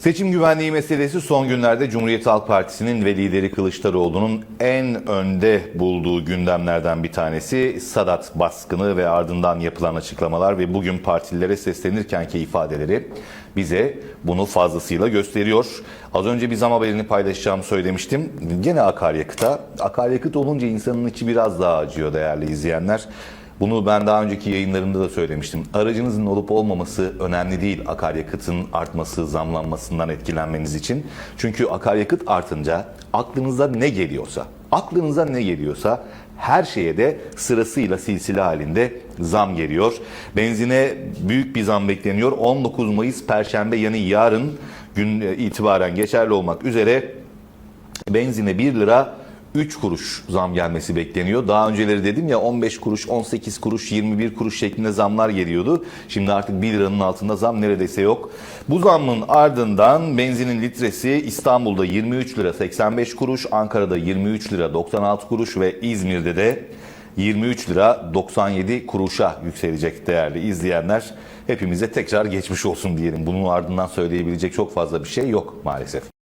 Seçim güvenliği meselesi son günlerde Cumhuriyet Halk Partisi'nin ve lideri Kılıçdaroğlu'nun en önde bulduğu gündemlerden bir tanesi Sadat baskını ve ardından yapılan açıklamalar ve bugün partililere seslenirkenki ifadeleri bize bunu fazlasıyla gösteriyor. Az önce bir zam haberini paylaşacağımı söylemiştim. Gene akaryakıta. Akaryakıt olunca insanın içi biraz daha acıyor değerli izleyenler. Bunu ben daha önceki yayınlarımda da söylemiştim. Aracınızın olup olmaması önemli değil akaryakıtın artması, zamlanmasından etkilenmeniz için. Çünkü akaryakıt artınca aklınıza ne geliyorsa, aklınıza ne geliyorsa her şeye de sırasıyla silsile halinde zam geliyor. Benzine büyük bir zam bekleniyor. 19 Mayıs Perşembe yani yarın gün itibaren geçerli olmak üzere benzine 1 lira 3 kuruş zam gelmesi bekleniyor. Daha önceleri dedim ya 15 kuruş, 18 kuruş, 21 kuruş şeklinde zamlar geliyordu. Şimdi artık 1 liranın altında zam neredeyse yok. Bu zammın ardından benzinin litresi İstanbul'da 23 lira 85 kuruş, Ankara'da 23 lira 96 kuruş ve İzmir'de de 23 lira 97 kuruşa yükselecek değerli izleyenler. Hepimize tekrar geçmiş olsun diyelim. Bunun ardından söyleyebilecek çok fazla bir şey yok maalesef.